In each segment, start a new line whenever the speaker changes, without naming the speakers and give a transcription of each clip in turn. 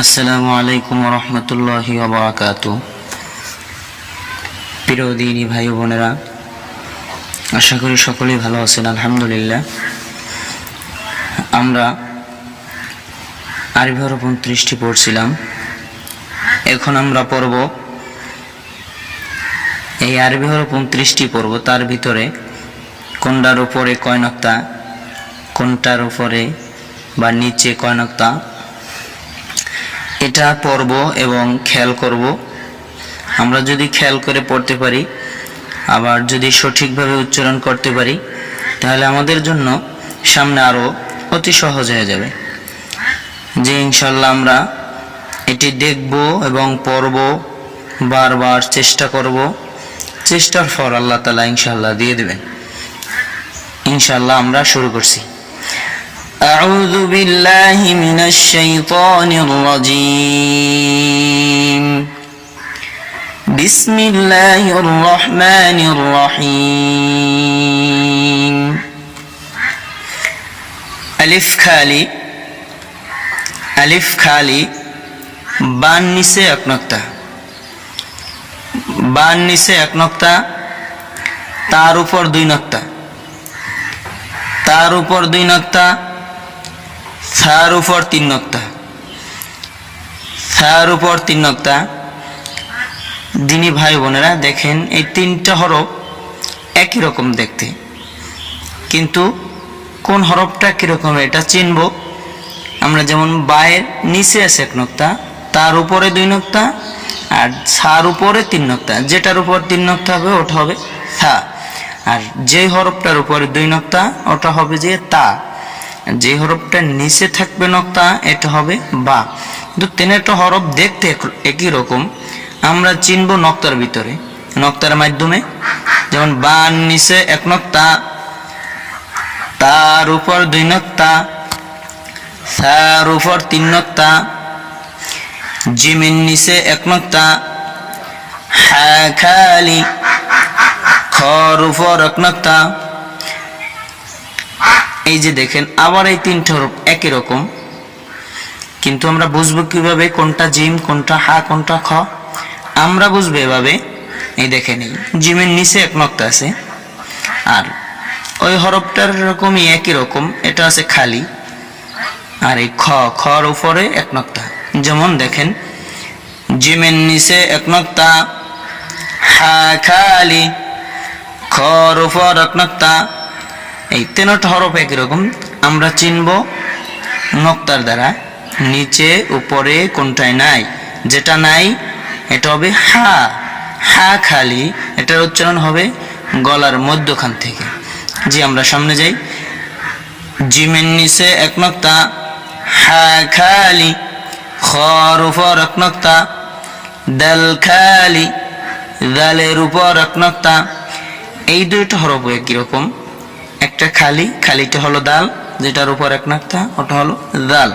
আসসালামু আলাইকুম রহমতুল্লাহি বারাকাতু প্রিয় দিনী ভাই বোনেরা, আশা করি সকলেই ভালো আছেন, আলহামদুলিল্লাহ। আমরা আরবি হরফ উনত্রিশটি পড়ছিলাম। এখন আমরা পড়ব এই আরবি হরফ উনত্রিশটি পড়ব। তার ভিতরে কোনটার উপরে কয় নক্তা, কোনটার উপরে বা নিচে কয় নক্তা এটা পড়ব এবং খেয়াল করব। আমরা যদি খেয়াল করে পড়তে পারি, আবার যদি সঠিকভাবে উচ্চারণ করতে পারি, তাহলে আমাদের জন্য সামনে আরও অতি সহজ হয়ে যাবে। যে ইনশাল্লাহ আমরা এটি দেখব এবং পড়ব, বারবার চেষ্টা করব, চেষ্টার ফল আল্লাহ তালা ইনশাল্লাহ দিয়ে দেবেন। ইনশাল্লাহ আমরা শুরু করছি। أعوذ بالله من الشيطان الرجيم بسم الله الرحمن الرحيم ألف খালি আলিফ খালি বান নিচে এক নক্তা বান নিচে এক নক্তা তার উপর দুই নক্তা তার উপর দুই নক্তা তার উপর তিন নক্তা। তার উপর তিন নক্তা। দিনী ভাই বোনেরা, দেখেন এই তিনটা হরফ একই রকম দেখতে। কিন্তু কোন হরফটা কীরকম এটা চিনব। আমরা যেমন বায়ের নিচে আছে এক নক্তা, তার উপরে দুই নক্তা, আর ছার উপরে তিন নক্তা। যেটার উপর তিন নক্তা হবে, ওটা হবে থা আর যে হরফটার উপরে দুই নক্তা, ওটা হবে যে তা। যে হরফটা নিচে থাকবে নক্তা, এটা হবে বা। কিন্তু তিনটা হরফ দেখতে এক- একই রকম। আমরা চিনব নক্তার ভিতরে। নক্তার মাধ্যমে যেমন বান নিচে এক নক্তা, তার উপর দুই নক্তা তার উপর তিন নক্তা জিমিন নিচে এক নক্তা হা খালি খর উপর এক নক্তা। এই যে দেখেন, আবার এই তিনটা হরফ একই রকম। কিন্তু আমরা বুঝব কীভাবে কোনটা জিম, কোনটা হা, কোনটা খ। আমরা বুঝব এভাবে। এই দেখেন, এই জিমের নিচে এক নক্তা আছে। আর ওই হরফটার রকমই একই রকম। এটা আছে খালি। আর এই খ খর উপরে এক নক্তা। যেমন দেখেন, জিমের নিচে এক নক্তা, হা খালি খর উপর এক নক্তা এই তিনটা হরফ একই রকম। আমরা চিনব নক্তার দ্বারা, নিচে, উপরে, কোনটায় নাই। যেটা নাই, এটা হবে হা। হা খালি, এটার উচ্চারণ হবে গলার মধ্যখান থেকে। জি, আমরা সামনে যাই। জিমের নিচে এক নক্তা, হা খালি, খর উপর এক নক্তা, দাল খালি, দালের উপর এক নক্তা। এই দুইটা হরফ একই রকম। একটা খালি, খালিটা হলো দাল, যেটার উপর এক নক্তা, ওটা হলো দাল।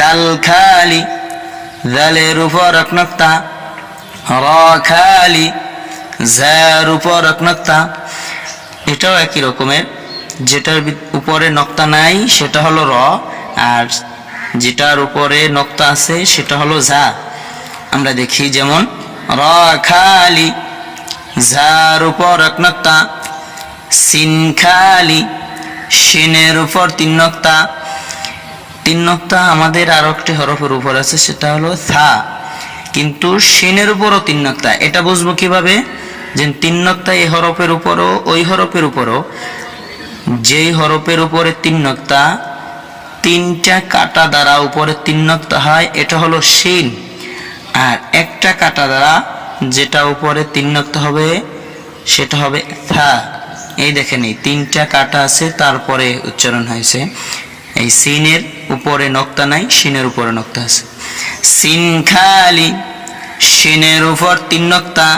দাল খালি, দালের উপর এক নক্তা, র খালি, ঝার উপর এক নক্তা। এটাও একই রকমের, যেটার উপরে নক্তা নাই, সেটা হলো র, আর যেটার উপরে নক্তা আছে, সেটা হলো ঝা। আমরা দেখি যেমন, র খালি, ঝার উপর এক নক্তা সিন খালি সিনের উপর তিন নক্তা। তিন নক্তা আমাদের আরও একটি হরফের উপর আছে, সেটা হলো থা। কিন্তু সিনের উপরও তিন নক্তা। এটা বুঝব কীভাবে? যে তিন নক্তা এই হরফের উপরও, ওই হরফের উপরও। যেই হরফের উপরে তিন নক্তা, তিনটা কাটা দ্বারা উপরে তিন নক্তা হয়, এটা হলো শিন আর একটা কাটা দ্বারা যেটা উপরে তিন নক্তা হবে, সেটা হবে থা। এই দেখেন এই তিনটা কাটা আছে, তারপরে উচ্চারণ হয়েছে। এই সিনের উপরে নক্তা নাই, সিনের উপরে নক্তা আছে। সিন খালি, সিনের উপর তিন নক্তা।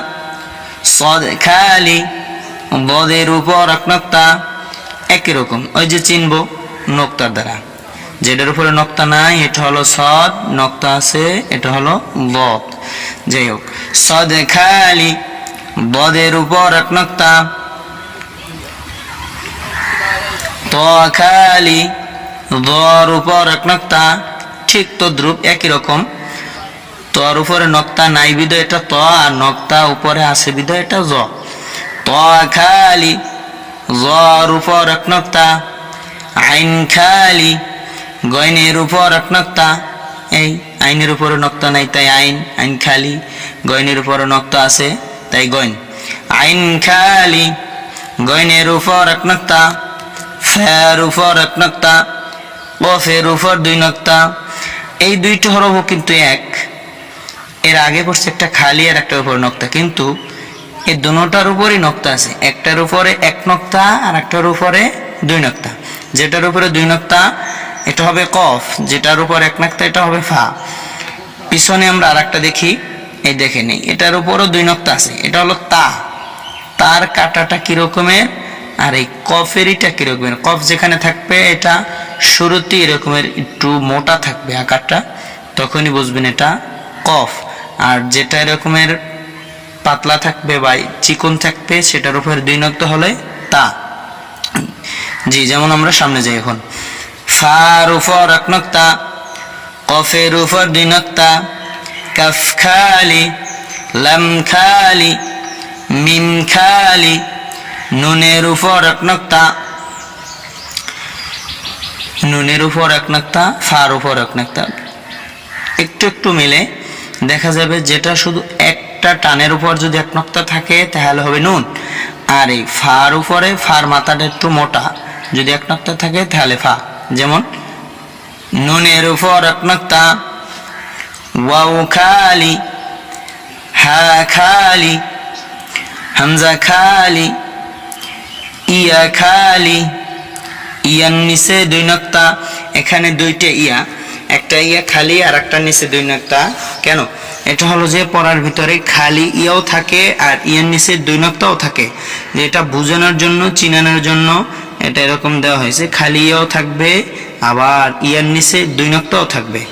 সদ খালি, বদের উপর এক নক্তা। একই রকম, ওই যে চিনব নক্তার দ্বারা। যেটার উপরে নক্তা নাই, এটা হলো সদ, নক্তা আছে, এটা হলো বদ। যাই হোক, সদ খালি, বদের উপর এক নক্তা ত খালি দর উপর এক নক্তা, ঠিক তদ্রুপ একই রকম। তর উপরে নক্তা নাই বিদয় এটা ত, আর নক্তা উপরে আছে বিদয় এটা জ। ত খালি জর উপর এক নক্তা, আইন খালি, গয়নের উপর এক নক্তা। এই আইনের উপরে নক্তা নাই, তাই আইন আইন খালি, গয়নের উপরে নক্তা আছে, তাই গয়ন। আইন খালি, গয়নের উপর এক নক্তা ফের উপর এক নক্তা কফের উপর দুই নক্তা। এই দুইটি হরফও কিন্তু এক। এর আগে পড়ছে একটা খালি আর একটার উপরে নক্তা। কিন্তু এই দুটার উপরই নক্তা আছে। একটার উপরে এক নক্তা আর একটার উপরে দুই নক্তা। যেটার উপরে দুই নক্তা, এটা হবে কফ। যেটার উপর এক নক্তা, এটা হবে ফা। পিছনে আমরা আর একটা দেখি। এই দেখে নেই এটার উপরও দুই নক্তা আছে। এটা হলো তা। তার কাটাটা কিরকমের? আর এই কফেরিটা কিরকমের কফ যেখানে থাকবে, এটা শুরুতেই এরকমের একটু মোটা থাকবে আকারটা, তখনই বুঝবেন এটা কফ। আর যেটা এরকমের পাতলা থাকবে বা চিকন থাকবে, সেটার উপর দুই নক্ত হলে তা। জি, যেমন আমরা সামনে যাই এখন। ফার উপর এক নক্তা কফের উপর দুই নক্তা কাফ খালি, লাম খালি, মিম খালি নুনের উপর এক নক্তা, নুনের উপর এক নক্তা, ফার উপর এক নক্তা। একটু একটু মিলে দেখা যাবে যেটা শুধু একটা টানের উপর যদি এক নক্তা থাকে, তাহলে হবে নুন। আর এই ফার উপরে, ফার মাথাটা একটু মোটা। যদি এক নক্তা থাকে, তাহলে ফা। যেমন, নুনের উপর এক নক্তা, ওয়াও খালি, হা খালি, হামজা খালি ইয়া খালি। ইয়ার নিচে দুই নক্তা, এখানে দুইটা ইয়া। একটা ইয়া খালি আর একটা নিচে দুই নক্তা। কেন? এটা হলো যে পড়ার ভিতরে খালি ইয়াও থাকে আর ইয়ার নিচে দুই নক্তাও থাকে। যে এটা বোঝানোর জন্য, চিনানোর জন্য এটা এরকম দেওয়া হয়েছে। খালি ইয়াও থাকবে, আবার ইয়ার নিচে দুই নক্তাও থাকবে।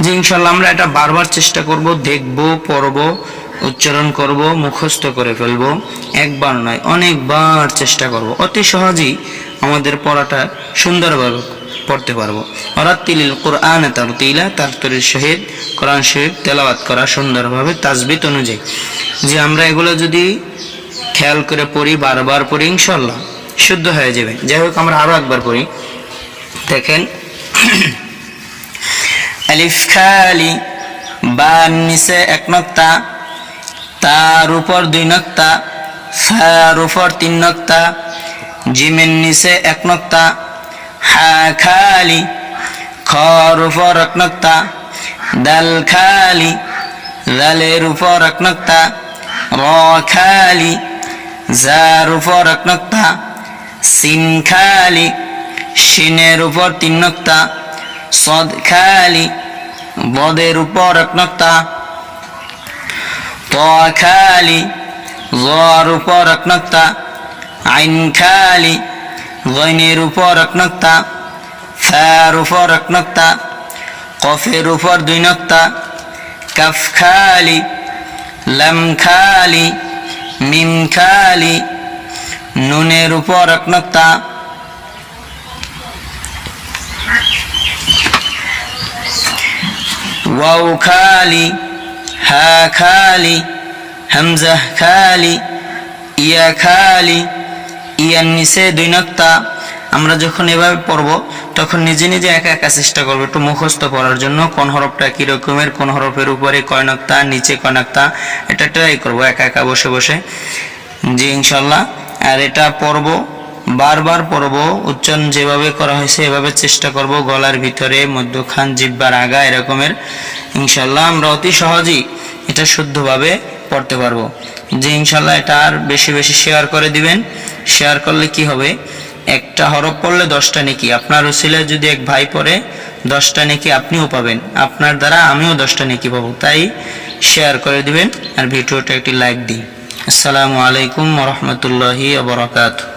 যে ইনশাল্লাহ আমরা এটা বারবার চেষ্টা করব, দেখব, পড়ব। উচ্চারণ করব, মুখস্থ করে ফেলব। একবার নয়, অনেকবার চেষ্টা করব। অতি সহজেই আমাদের পড়াটা সুন্দরভাবে পড়তে পারব। অরাত্তিলিল কোরআন তার তিলা তার তরির শহীদ, কোরআন শরীফ তেলাওয়াত করা সুন্দরভাবে তাজবিত অনুযায়ী। যে আমরা এগুলো যদি খেয়াল করে পড়ি, বারবার পড়ি ইনশাল্লাহ শুদ্ধ হয়ে যাবে। যাই হোক, আমরা আরও একবার পড়ি। দেখেন, আলিফ খালি বার নিচে এক নক্তা তার উপর দুই নক্তা ফার উপর তিন নক্তা জিমের নিচে এক নক্তা হা, খালি খর উপর এক নক্তা দাল খালি দালের উপর এক নক্তা র, খালি জার উপর এক নক্তা সিন খালি শিনের উপর তিন নক্তা সদ খালি বদের উপর এক নক্তা ত খালি জর উপর এক নক্তা আইন খালি গইনের উপর এক নক্তা ফার উপর এক নক্তা কফের উপর দুই নক্তা, কাফ খালি, লাম খালি, মিম খালি, নুনের উপর এক ওয়াও খালি হা খালি, হামজা খালি, ইয়া খালি ইয়ার নিচে দুই নক্তা। আমরা যখন এভাবে পড়ব, তখন নিজে নিজে একা একা চেষ্টা করব একটু মুখস্থ পড়ার জন্য, কোন হরফটা কি রকমের, কোন হরফের উপরে কয় নক্তা, নিচে কয় নক্তা, এটা ট্রাই করব, একা একা বসে বসে। জি, ইনশাল্লাহ। আর এটা পড়ব বারবার পড়ব, উচ্চারণ যেভাবে করা হয়েছে এভাবে চেষ্টা করব, গলার ভিতরে, মধ্যখান, জিব্বার আগা, এরকমের। ইনশাল্লাহ আমরা অতি সহজেই এটা শুদ্ধভাবে পড়তে পারব। যে ইনশাল্লাহ এটা আর বেশি বেশি শেয়ার করে দিবেন, শেয়ার করলে কি হবে? একটা হরফ পড়লে দশটা নেকি, আপনার উসিলায় যদি এক ভাই পড়ে, দশটা নেকি আপনিও পাবেন। আপনার দ্বারা আমিও দশটা নেকি পাবো। তাই শেয়ার করে দিবেন আর ভিডিওটা একটি লাইক দিন। আসসালামু আলাইকুম রহমতুল্লাহি আবরাকাতুহ